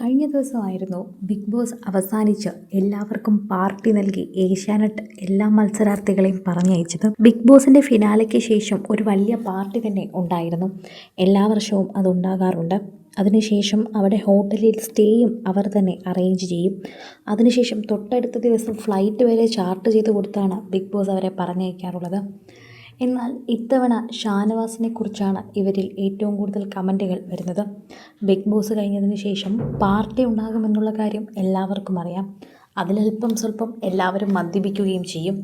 കഴിഞ്ഞ ദിവസമായിരുന്നു big boss അവസാനിച്ച് എല്ലാവർക്കും പാർട്ടി നൽകി ഏഷ്യാനെറ്റ് എല്ലാ മത്സരാർത്ഥികളെയും പറഞ്ഞയച്ചത്. ബിഗ് ബോസിന്റെ ഫിനാലയ്ക്ക് ശേഷം ഒരു വലിയ പാർട്ടി തന്നെ ഉണ്ടായിരുന്നു. എല്ലാ വർഷവും അതുണ്ടാകാറുണ്ട്. അതിനുശേഷം അവിടെ ഹോട്ടലിൽ സ്റ്റേയും അവർ തന്നെ അറേഞ്ച് ചെയ്യും. അതിനുശേഷം തൊട്ടടുത്ത ദിവസം ഫ്ലൈറ്റ് വരെ ചാർട്ട് ചെയ്ത് കൊടുത്താണ് ബിഗ് ബോസ് അവരെ പറഞ്ഞയക്കാറുള്ളത്. എന്നാൽ ഇത്തവണ ഷാനവാസിനെ കുറിച്ചാണ് ഇവരിൽ ഏറ്റവും കൂടുതൽ കമന്റുകൾ വരുന്നത്. ബിഗ് ബോസ് കഴിഞ്ഞതിന് ശേഷം പാർട്ടി ഉണ്ടാകുമെന്നുള്ള കാര്യം എല്ലാവർക്കും അറിയാം. അതിലൽപ്പം സ്വല്പം എല്ലാവരും മദ്യപിക്കുകയും ചെയ്യും.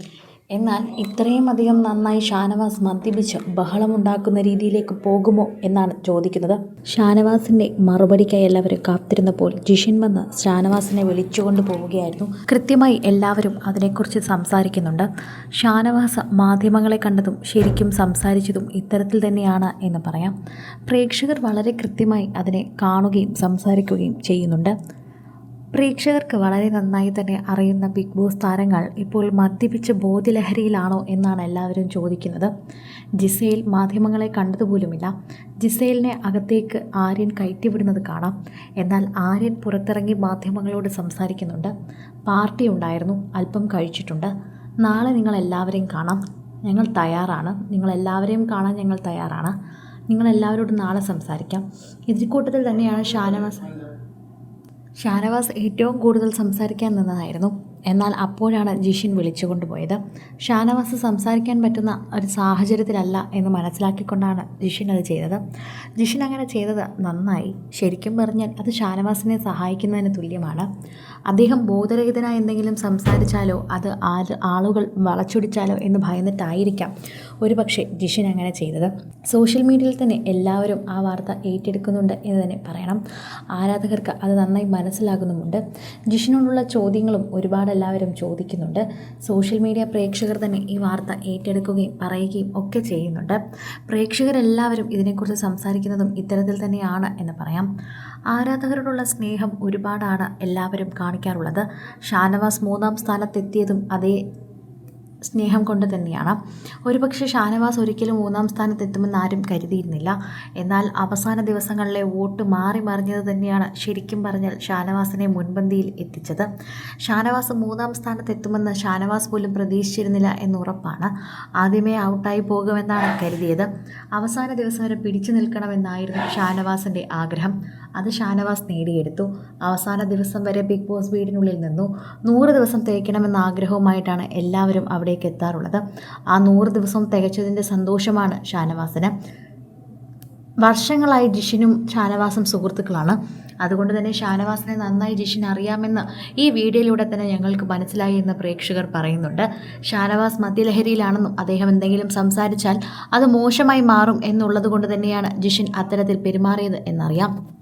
എന്നാൽ ഇത്രയും അധികം നന്നായി ഷാനവാസ് മദ്യപിച്ച് ബഹളമുണ്ടാക്കുന്ന രീതിയിലേക്ക് പോകുമോ എന്നാണ് ചോദിക്കുന്നത്. ഷാനവാസിന്റെ മറുപടിക്കായി എല്ലാവരും കാത്തിരുന്നപ്പോൾ ജിഷിൻ വന്ന് ഷാനവാസിനെ വിളിച്ചുകൊണ്ട് പോവുകയായിരുന്നു. കൃത്യമായി എല്ലാവരും അതിനെക്കുറിച്ച് സംസാരിക്കുന്നുണ്ട്. ഷാനവാസ് മാധ്യമങ്ങളെ കണ്ടതും ശരിക്കും സംസാരിച്ചതും ഇത്തരത്തിൽ തന്നെയാണ് എന്ന് പറയാം. പ്രേക്ഷകർ വളരെ കൃത്യമായി അതിനെ കാണുകയും സംസാരിക്കുകയും ചെയ്യുന്നുണ്ട്. പ്രേക്ഷകർക്ക് വളരെ നന്നായി തന്നെ അറിയുന്ന ബിഗ് ബോസ് താരങ്ങൾ ഇപ്പോൾ മദ്യപിച്ച് ബോധലഹരിയിലാണോ എന്നാണ് എല്ലാവരും ചോദിക്കുന്നത്. ജിസയിൽ മാധ്യമങ്ങളെ കണ്ടതുപോലുമില്ല. ജിസയിലിനെ അകത്തേക്ക് ആര്യൻ കയറ്റിവിടുന്നത് കാണാം. എന്നാൽ ആര്യൻ പുറത്തിറങ്ങി മാധ്യമങ്ങളോട് സംസാരിക്കുന്നുണ്ട്. പാർട്ടി ഉണ്ടായിരുന്നു. അല്പം കഴിച്ചിട്ടുണ്ട്. നാളെ നിങ്ങൾ എല്ലാവരെയും കാണാം. ഞങ്ങൾ തയ്യാറാണ്. നിങ്ങളെല്ലാവരെയും കാണാൻ ഞങ്ങൾ തയ്യാറാണ്. നിങ്ങളെല്ലാവരോടും നാളെ സംസാരിക്കാം. ഇതിൽ കൂട്ടത്തിൽ തന്നെയാണ് ഷാനവാസ് ഷാനവാസ് ഏറ്റവും കൂടുതൽ സംസാരിക്കാൻ നിന്നതായിരുന്നു. എന്നാൽ അപ്പോഴാണ് ജിഷിൻ വിളിച്ചു കൊണ്ടുപോയത്. ഷാനവാസ് സംസാരിക്കാൻ പറ്റുന്ന ഒരു സാഹചര്യത്തിലല്ല എന്ന് മനസ്സിലാക്കിക്കൊണ്ടാണ് ജിഷിൻ അത് ചെയ്തത്. ജിഷിൻ അങ്ങനെ ചെയ്തത് നന്നായി. ശരിക്കും പറഞ്ഞാൽ അത് ഷാനവാസിനെ സഹായിക്കുന്നതിന് തുല്യമാണ്. അദ്ദേഹം ബോധരഹിതനായി എന്തെങ്കിലും സംസാരിച്ചാലോ അത് ആളുകൾ വളച്ചൊടിച്ചാലോ എന്ന് ഭയന്നിട്ടായിരിക്കാം. ഒരു പക്ഷേ ജിഷിൻ അങ്ങനെ ചെയ്തത്. സോഷ്യൽ മീഡിയയിൽ തന്നെ എല്ലാവരും ആ വാർത്ത ഏറ്റെടുക്കുന്നുണ്ട് എന്ന് തന്നെ പറയണം. ആരാധകർക്ക് അത് നന്നായി മനസ്സിലാകുന്നുമുണ്ട്. ജിഷിനോടുള്ള ചോദ്യങ്ങളും ഒരുപാട് എല്ലാവരും ചോദിക്കുന്നുണ്ട്. സോഷ്യൽ മീഡിയ പ്രേക്ഷകർ തന്നെ ഈ വാർത്ത ഏറ്റെടുക്കുകയും പറയുകയും ഒക്കെ ചെയ്യുന്നുണ്ട്. പ്രേക്ഷകരെല്ലാവരും ഇതിനെക്കുറിച്ച് സംസാരിക്കുന്നതും ഇത്തരത്തിൽ തന്നെയാണ് എന്ന് പറയാം. ആരാധകരോടുള്ള സ്നേഹം ഒരുപാടാണ് എല്ലാവരും കാണിക്കാറുള്ളത്. ഷാനവാസ് മൂന്നാം സ്ഥാനത്തെത്തിയതും അതേ സ്നേഹം കൊണ്ട് തന്നെയാണ്. ഒരുപക്ഷെ ഷാനവാസ് ഒരിക്കലും മൂന്നാം സ്ഥാനത്തെത്തുമെന്ന് ആരും കരുതിയിരുന്നില്ല. എന്നാൽ അവസാന ദിവസങ്ങളിലെ വോട്ട് മാറി മറിഞ്ഞത് തന്നെയാണ് ശരിക്കും പറഞ്ഞാൽ ഷാനവാസിനെ മുൻപന്തിയിൽ എത്തിച്ചത്. ഷാനവാസ് മൂന്നാം സ്ഥാനത്തെത്തുമെന്ന് ഷാനവാസ് പോലും പ്രതീക്ഷിച്ചിരുന്നില്ല എന്നുറപ്പാണ്. ആദ്യമേ ഔട്ടായി പോകുമെന്നാണ് കരുതിയത്. അവസാന ദിവസം വരെ പിടിച്ചു നിൽക്കണമെന്നായിരുന്നു ഷാനവാസിന്റെ ആഗ്രഹം. അത് ഷാനവാസ് നേടിയെടുത്തു. അവസാന ദിവസം വരെ ബിഗ് ബോസ് വീടിനുള്ളിൽ നിന്നു. നൂറ് ദിവസം തേക്കണമെന്ന ആഗ്രഹവുമായിട്ടാണ് എല്ലാവരും അവിടേക്ക് എത്താറുള്ളത്. ആ നൂറ് ദിവസം തികച്ചതിന്റെ സന്തോഷമാണ് ഷാനവാസിന്. വർഷങ്ങളായി ജിഷിനും ഷാനവാസും സുഹൃത്തുക്കളാണ്. അതുകൊണ്ട് തന്നെ ഷാനവാസിനെ നന്നായി ജിഷിൻ അറിയാമെന്ന് ഈ വീഡിയോയിലൂടെ തന്നെ ഞങ്ങൾക്ക് മനസ്സിലായി എന്ന് പ്രേക്ഷകർ പറയുന്നുണ്ട്. ഷാനവാസ് മദ്യലഹരിയിലാണെന്നും അദ്ദേഹം എന്തെങ്കിലും സംസാരിച്ചാൽ അത് മോശമായി മാറും എന്നുള്ളത് കൊണ്ട് തന്നെയാണ് ജിഷിൻ അത്തരത്തിൽ പെരുമാറിയത് എന്നറിയാം.